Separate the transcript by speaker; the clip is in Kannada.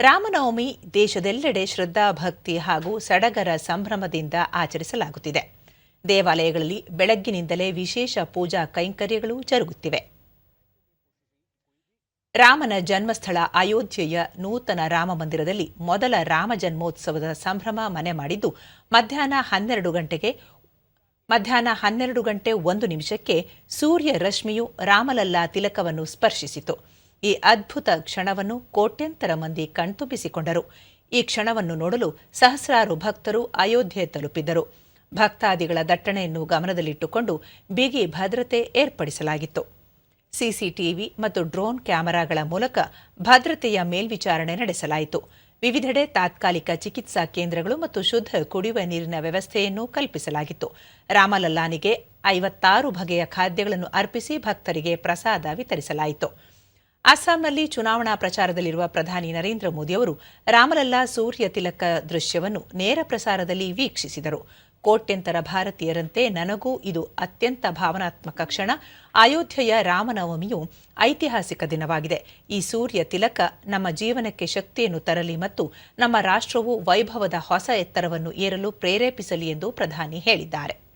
Speaker 1: ರಾಮನವಮಿ ದೇಶದೆಲ್ಲೆಡೆ ಶ್ರದ್ಧಾ, ಭಕ್ತಿ ಹಾಗೂ ಸಡಗರ ಸಂಭ್ರಮದಿಂದ ಆಚರಿಸಲಾಗುತ್ತಿದೆ. ದೇವಾಲಯಗಳಲ್ಲಿ ಬೆಳಗ್ಗಿನಿಂದಲೇ ವಿಶೇಷ ಪೂಜಾ ಕೈಂಕರ್ಯಗಳು ಜರುಗುತ್ತಿವೆ. ರಾಮನ ಜನ್ಮಸ್ಥಳ ಅಯೋಧ್ಯೆಯ ನೂತನ ರಾಮ ಮಂದಿರದಲ್ಲಿ ಮೊದಲ ರಾಮ ಜನ್ಮೋತ್ಸವದ ಸಂಭ್ರಮ ಮನೆ ಮಾಡಿದ್ದು, ಮಧ್ಯಾಹ್ನ ಹನ್ನೆರಡು ಗಂಟೆಗೆ, ಮಧ್ಯಾಹ್ನ ಹನ್ನೆರಡು ಗಂಟೆ ಒಂದು ನಿಮಿಷಕ್ಕೆ ಸೂರ್ಯ ರಶ್ಮಿಯು ರಾಮಲಲ್ಲಾ ತಿಲಕವನ್ನು ಸ್ಪರ್ಶಿಸಿತು. ಈ ಅದ್ಭುತ ಕ್ಷಣವನ್ನು ಕೋಟ್ಯಂತರ ಮಂದಿ ಕಣ್ತುಂಬಿಸಿಕೊಂಡರು. ಈ ಕ್ಷಣವನ್ನು ನೋಡಲು ಸಹಸ್ರಾರು ಭಕ್ತರು ಅಯೋಧ್ಯೆ ತಲುಪಿದ್ದರು. ಭಕ್ತಾದಿಗಳ ದಟ್ಟಣೆಯನ್ನು ಗಮನದಲ್ಲಿಟ್ಟುಕೊಂಡು ಬಿಗಿ ಭದ್ರತೆ ಏರ್ಪಡಿಸಲಾಗಿತ್ತು. ಸಿಸಿಟಿವಿ ಮತ್ತು ಡ್ರೋನ್ ಕ್ಯಾಮೆರಾಗಳ ಮೂಲಕ ಭದ್ರತೆಯ ಮೇಲ್ವಿಚಾರಣೆ ನಡೆಸಲಾಯಿತು. ವಿವಿಧೆಡೆ ತಾತ್ಕಾಲಿಕ ಚಿಕಿತ್ಸಾ ಕೇಂದ್ರಗಳು ಮತ್ತು ಶುದ್ಧ ಕುಡಿಯುವ ನೀರಿನ ವ್ಯವಸ್ಥೆಯನ್ನು ಕಲ್ಪಿಸಲಾಗಿತ್ತು. ರಾಮಲಲ್ಲಾನಿಗೆ ಐವತ್ತಾರು ಬಗೆಯ ಖಾದ್ಯಗಳನ್ನು ಅರ್ಪಿಸಿ ಭಕ್ತರಿಗೆ ಪ್ರಸಾದ ವಿತರಿಸಲಾಯಿತು. ಅಸ್ಸಾಂನಲ್ಲಿ ಚುನಾವಣಾ ಪ್ರಚಾರದಲ್ಲಿರುವ ಪ್ರಧಾನಿ ನರೇಂದ್ರ ಮೋದಿ ಅವರು ರಾಮಲಲ್ಲಾ ಸೂರ್ಯ ತಿಲಕ ದೃಶ್ಯವನ್ನು ನೇರ ಪ್ರಸಾರದಲ್ಲಿ ವೀಕ್ಷಿಸಿದರು. ಕೋಟ್ಯಂತರ ಭಾರತೀಯರಂತೆ ನನಗೂ ಇದು ಅತ್ಯಂತ ಭಾವನಾತ್ಮಕ ಕ್ಷಣ. ಅಯೋಧ್ಯೆಯ ರಾಮನವಮಿಯು ಐತಿಹಾಸಿಕ ದಿನವಾಗಿದೆ. ಈ ಸೂರ್ಯ ತಿಲಕ ನಮ್ಮ ಜೀವನಕ್ಕೆ ಶಕ್ತಿಯನ್ನು ತರಲಿ ಮತ್ತು ನಮ್ಮ ರಾಷ್ಟ್ರವು ವೈಭವದ ಹೊಸ ಎತ್ತರವನ್ನು ಏರಲು ಪ್ರೇರೇಪಿಸಲಿ ಎಂದು ಪ್ರಧಾನಿ ಹೇಳಿದ್ದಾರೆ.